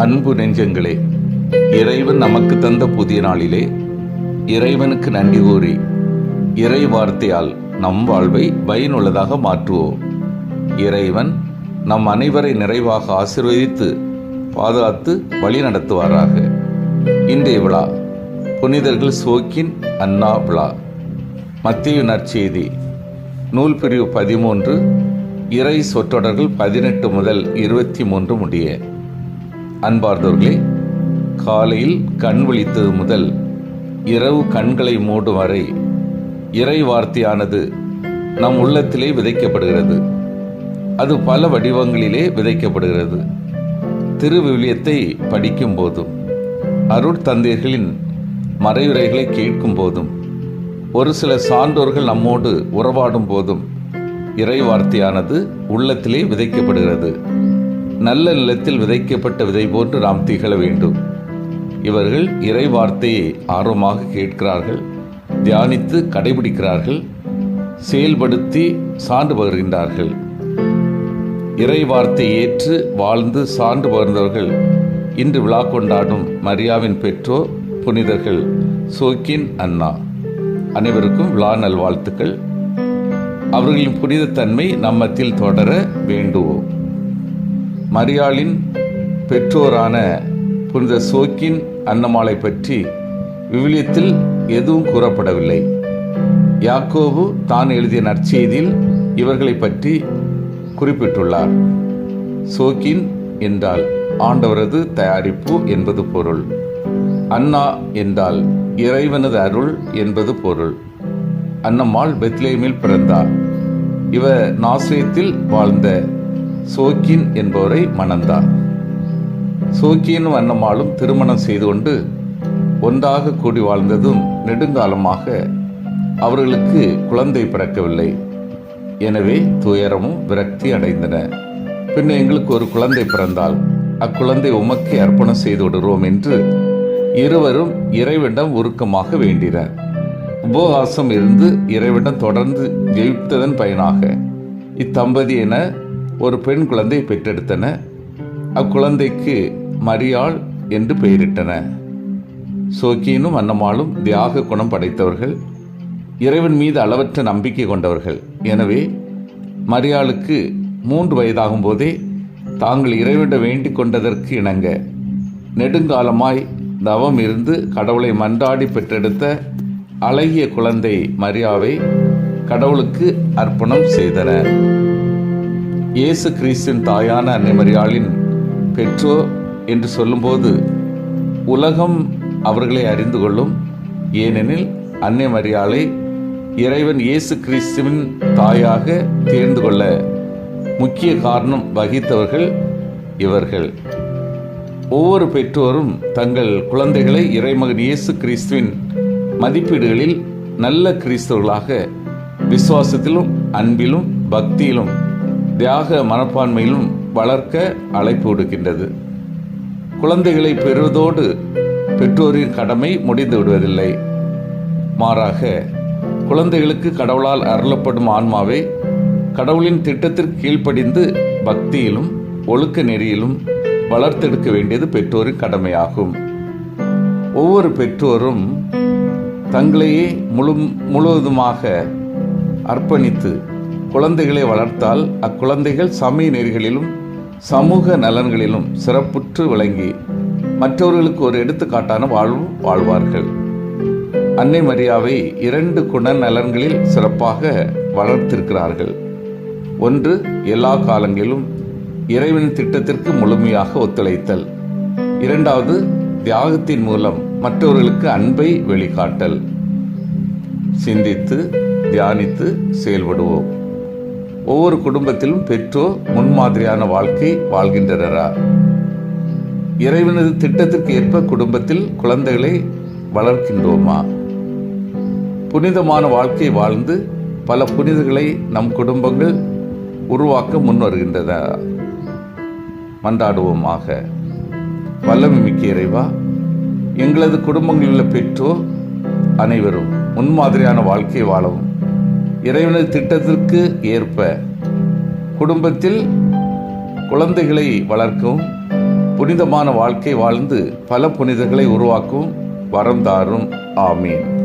அன்பு நெஞ்சங்களே இறைவன் நமக்கு தந்த புதிய நாளிலே இறைவனுக்கு நன்றி கூறி இறை வார்த்தையால் நம் வாழ்வை பயனுள்ளதாக மாற்றுவோம். இறைவன் நம் அனைவரை நிறைவாக ஆசிர்வதித்து பாதுகாத்து வழி நடத்துவாராக இன்றைய விழா புனிதர்கள் சோக்கின் அண்ணா விழா. மத்திய நற்செய்தி நூல் பிரிவு பதிமூன்று இறை சொற்றொடர்கள் பதினெட்டு முதல் இருபத்தி மூன்று முடிய. அன்பார்ந்தவர்களே காலையில் கண் விழித்தது முதல் இரவு கண்களை மூடும் வரை இறை வார்த்தையானது நம் உள்ளத்திலே விதைக்கப்படுகிறது. அது பல வடிவங்களிலே விதைக்கப்படுகிறது. திருவிவிலியத்தை படிக்கும் போதும் அருட்தந்தையர்களின் மறையுரைகளை கேட்கும் போதும் ஒரு சில சான்றோர்கள் நம்மோடு உறவாடும் போதும் இறை வார்த்தையானது உள்ளத்திலே விதைக்கப்படுகிறது. நல்ல நிலத்தில் விதைக்கப்பட்ட விதை போன்று நாம் திகழ வேண்டும். இவர்கள் இறை வார்த்தையை ஆர்வமாக கேட்கிறார்கள் தியானித்து கடைபிடிக்கிறார்கள் செயல்படுத்தி சான்று பகிர்கின்றார்கள். இறை வார்த்தை ஏற்று வாழ்ந்து சான்று பகிர்ந்தவர்கள் இன்று விழா கொண்டாடும் மரியாவின் பெற்றோர் புனிதர்கள் சோக்கின் அண்ணா. அனைவருக்கும் விழா நல்வாழ்த்துக்கள். அவர்களின் புனிதத்தன்மை நம்மத்தில் தொடர வேண்டுவோம். மரியாளின் பெற்றோரான புனித சோக்கின் அன்னமாலை பற்றி விவிலியத்தில் எதுவும் கூறப்படவில்லை. யாக்கோபு தான் எழுதிய நற்செய்தியில் இவர்களை பற்றி குறிப்பிட்டுள்ளார். சோக்கின் என்றால் ஆண்டவரது தயாரிப்பு என்பது பொருள். அண்ணா என்றால் இறைவனது அருள் என்பது பொருள். அன்னம்மாள் பெத்லேமில் பிறந்தார். இவர் நாசிரியத்தில் வாழ்ந்த சோக்கின் என்பவரை மணந்தார். சோக்கியின் வண்ணமாலும் திருமணம் செய்து கொண்டு ஒன்றாக கூடி வாழ்ந்ததும் நெடுங்காலமாக அவர்களுக்கு குழந்தை பிறக்கவில்லை. எனவே துயரமும் விரக்தி அடைந்தன. பின் எங்களுக்கு ஒரு குழந்தை பிறந்தால் அக்குழந்தை உமக்கு அர்ப்பணம் செய்து விடுகிறோம் என்று இருவரும் இறைவனிடம் உருக்கமாக வேண்டினர். உபவாசம் இருந்து இறைவனிடம் தொடர்ந்து ஜெயித்ததன் பயனாக இத்தம்பதியின ஒரு பெண் குழந்தை பெற்றெடுத்தன. அக்குழந்தைக்கு மரியாள் என்று பெயரிட்டன. சோக்கியனும் அன்னமாலும் தியாக குணம் படைத்தவர்கள் இறைவன் மீது அளவற்ற நம்பிக்கை கொண்டவர்கள். எனவே மரியாளுக்கு மூன்று வயதாகும் போதே தாங்கள் இறைவிட வேண்டிக் கொண்டதற்கு இணங்க நெடுங்காலமாய் தவம் இருந்து கடவுளை மன்றாடி பெற்றெடுத்த அழகிய குழந்தை மரியாவை கடவுளுக்கு அர்ப்பணம் செய்தனர். இயேசு கிறிஸ்தின் தாயான அன்னைமரியாளின் பெற்றோர் என்று சொல்லும்போது உலகம் அவர்களை அறிந்து கொள்ளும். ஏனெனில் அன்னை மரியாளை இறைவன் இயேசு கிறிஸ்துவின் தாயாக தேர்ந்து கொள்ள முக்கிய காரணம் வகித்தவர்கள் இவர்கள். ஒவ்வொரு பெற்றோரும் தங்கள் குழந்தைகளை இறைமகன் இயேசு கிறிஸ்துவின் மதிப்பீடுகளில் நல்ல கிறிஸ்தவர்களாக விசுவாசத்திலும் அன்பிலும் பக்தியிலும் தியாக மனப்பான்மையிலும் வளர்க்க அழைப்பு விடுக்கின்றது. குழந்தைகளை பெறுவதோடு பெற்றோரின் கடமை முடிந்து விடுவதில்லை. மாறாக குழந்தைகளுக்கு கடவுளால் அருளப்படும் ஆன்மாவை கடவுளின் திட்டத்திற்கு கீழ்ப்படிந்து பக்தியிலும் ஒழுக்க நெறியிலும் வளர்த்தெடுக்க வேண்டியது பெற்றோரின் கடமையாகும். ஒவ்வொரு பெற்றோரும் தங்களையே முழு முழுவதுமாக அர்ப்பணித்து குழந்தைகளை வளர்த்தால் அக்குழந்தைகள் சமய நெறிகளிலும் சமூக நலன்களிலும் சிறப்புற்று விளங்கி மற்றவர்களுக்கு ஒரு எடுத்துக்காட்டான வாழ்வு வாழ்வார்கள். அன்னை மரியாவை இரண்டு குண நலன்களில் சிறப்பாக வளர்த்திருக்கிறார்கள். ஒன்று எல்லா காலங்களிலும் இறைவன் திட்டத்திற்கு முழுமையாக ஒத்துழைத்தல். இரண்டாவது தியாகத்தின் மூலம் மற்றவர்களுக்கு அன்பை வெளிக்காட்டல். சிந்தித்து தியானித்து செயல்படுவோம். ஒவ்வொரு குடும்பத்திலும் பெற்றோர் முன்மாதிரியான வாழ்க்கை வாழ்கின்றனரா? இறைவனது திட்டத்திற்கு ஏற்ப குடும்பத்தில் குழந்தைகளை வளர்க்கின்றோமா? புனிதமான வாழ்க்கை வாழ்ந்து பல புனிதர்களை நம் குடும்பங்கள் உருவாக்க முன் வருகின்றன மன்றாடுவோமாக. வல்லமை மிக்க இறைவா எங்களது குடும்பங்களில் உள்ள பெற்றோர் அனைவரும் முன்மாதிரியான வாழ்க்கை வாழவும். இறைவனது திட்டத்திற்கு ஏற்ப குடும்பத்தில் குழந்தைகளை வளர்க்கவும் புனிதமான வாழ்க்கை வாழ்ந்து பல புனிதர்களை உருவாக்கும் வரம் தாரும். ஆமீன்.